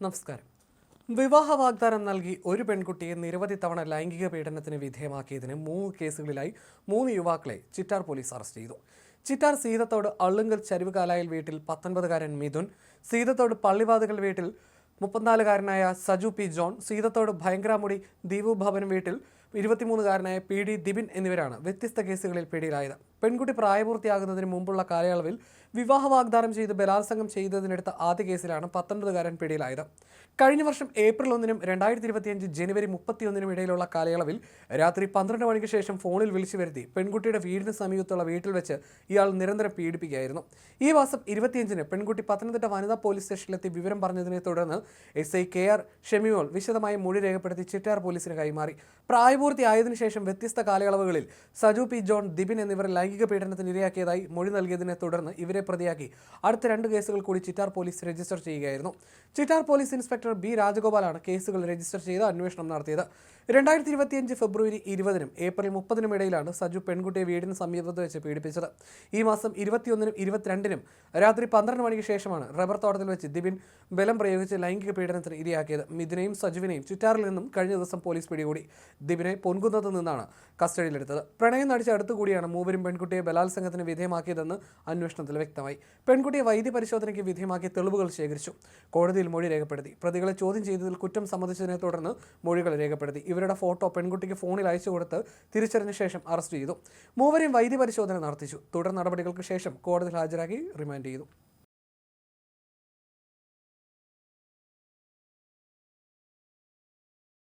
നമസ്കാരം. വിവാഹ വാഗ്ദാനം നൽകി ഒരു പെൺകുട്ടിയെ നിരവധി തവണ ലൈംഗിക പീഡനത്തിന് വിധേയമാക്കിയതിന് മൂന്ന് കേസുകളിലായി മൂന്ന് യുവാക്കളെ ചിറ്റാർ പോലീസ് അറസ്റ്റ് ചെയ്തു. ചിറ്റാർ സീതത്തോട് അള്ളുങ്കൽ ചരിവുകാലായിൽ വീട്ടിൽ പത്തൊൻപതുകാരൻ മിഥുൻ സീതത്തോട് പള്ളിവാതുകൾ വീട്ടിൽ മുപ്പത്തിനാലുകാരനായ സജു പി ജോൺ സീതത്തോട് ഭയങ്കരമുടി ദീപു ഭവൻ വീട്ടിൽ ഇരുപത്തിമൂന്നുകാരനായ പി ഡി ദിബിൻ എന്നിവരാണ് വ്യത്യസ്ത കേസുകളിൽ പിടിയിലായത്. പെൺകുട്ടി പ്രായപൂർത്തിയാകുന്നതിന് മുമ്പുള്ള കാലയളവിൽ വിവാഹ വാഗ്ദാനം ചെയ്ത് ബലാത്സംഗം ചെയ്തതിനെടുത്ത ആദ്യ കേസിലാണ് പത്തൊൻപതുകാരൻ പിടിയിലായത്. കഴിഞ്ഞ വർഷം ഏപ്രിൽ ഒന്നിനും രണ്ടായിരത്തി ഇരുപത്തിയഞ്ച് ജനുവരി മുപ്പത്തിയൊന്നിനും ഇടയിലുള്ള കാലയളവിൽ രാത്രി പന്ത്രണ്ട് മണിക്ക് ശേഷം ഫോണിൽ വിളിച്ചു വരുത്തി പെൺകുട്ടിയുടെ വീടിന് സമീപത്തുള്ള വീട്ടിൽ വെച്ച് ഇയാൾ നിരന്തരം പീഡിപ്പിക്കുകയായിരുന്നു. ഈ മാസം ഇരുപത്തിയഞ്ചിന് പെൺകുട്ടി പത്തനംതിട്ട വനിതാ പോലീസ് സ്റ്റേഷനിലെത്തി വിവരം പറഞ്ഞതിനെ തുടർന്ന് എസ് ഐ കെ ആർ ഷെമിയോൾ വിശദമായി മൊഴി രേഖപ്പെടുത്തി ചിറ്റാർ പോലീസിന് കൈമാറി. പ്രായപൂർത്തിയായതിനു ശേഷം വ്യത്യസ്ത കാലയളവുകളിൽ സജു പി ജോൺ ദിബിൻ എന്നിവർ ലൈംഗിക പീഡനത്തിന് ഇരയാക്കിയതായി മൊഴി നൽകിയതിനെ തുടർന്ന് ഇവരെ പ്രതിയാക്കി. അടുത്ത രണ്ട് കേസുകൾ കൂടി ചിറ്റാർ പോലീസ് രജിസ്റ്റർ ചെയ്യുകയായിരുന്നു. ചിറ്റാർ പോലീസ് ഇൻസ്പെക്ടർ ബി രാജഗോപാലാണ് കേസുകൾ രജിസ്റ്റർ ചെയ്ത് അന്വേഷണം നടത്തിയത്. രണ്ടായിരത്തി ഇരുപത്തിയഞ്ച് ഫെബ്രുവരി ഇരുപതിനും ഏപ്രിൽ മുപ്പതിനും ഇടയിലാണ് സജു പെൺകുട്ടിയെ വീടിന് സമീപത്ത് വെച്ച് പീഡിപ്പിച്ചത്. ഈ മാസം ഇരുപത്തിയൊന്നിനും ഇരുപത്തിരണ്ടിനും രാത്രി പന്ത്രണ്ട് മണിക്ക് ശേഷമാണ് റബ്ബർ തോട്ടത്തിൽ വെച്ച് ദിബിൻ ബലം പ്രയോഗിച്ച് ലൈംഗിക പീഡനത്തിന് ഇരയാക്കിയത്. മിഥുനെയും സജുവിനെയും ചുറ്റാറിൽ നിന്നും കഴിഞ്ഞ ദിവസം പോലീസ് പിടികൂടി. ദിബിനെ പൊൻകുന്നത്ത് നിന്നാണ് കസ്റ്റഡിയിലെടുത്തത്. പ്രണയം നടിച്ച അടുത്തുകൂടിയാണ് മൂവരും പെൺകുട്ടിയെ ബലാത്സംഗത്തിന് വിധേയമാക്കിയതെന്ന് അന്വേഷണത്തിൽ വ്യക്തമായി. പെൺകുട്ടിയെ വൈദ്യ പരിശോധനയ്ക്ക് വിധേയമാക്കി തെളിവുകൾ ശേഖരിച്ചു. കോടതിയിൽ മൊഴി രേഖപ്പെടുത്തി. പ്രതികളെ ചോദ്യം ചെയ്തതിൽ കുറ്റം സമ്മതിച്ചതിനെ തുടർന്ന് മൊഴികൾ രേഖപ്പെടുത്തി. ഇവരുടെ ഫോട്ടോ പെൺകുട്ടിക്ക് ഫോണിൽ അയച്ചു കൊടുത്ത് തിരിച്ചറിഞ്ഞ ശേഷം അറസ്റ്റ് ചെയ്തു. മൂവരെയും വൈദ്യ പരിശോധന നടത്തിച്ചു. തുടർ നടപടികൾക്ക് ശേഷം കോടതിയിൽ ഹാജരാക്കി റിമാൻഡ് ചെയ്തു.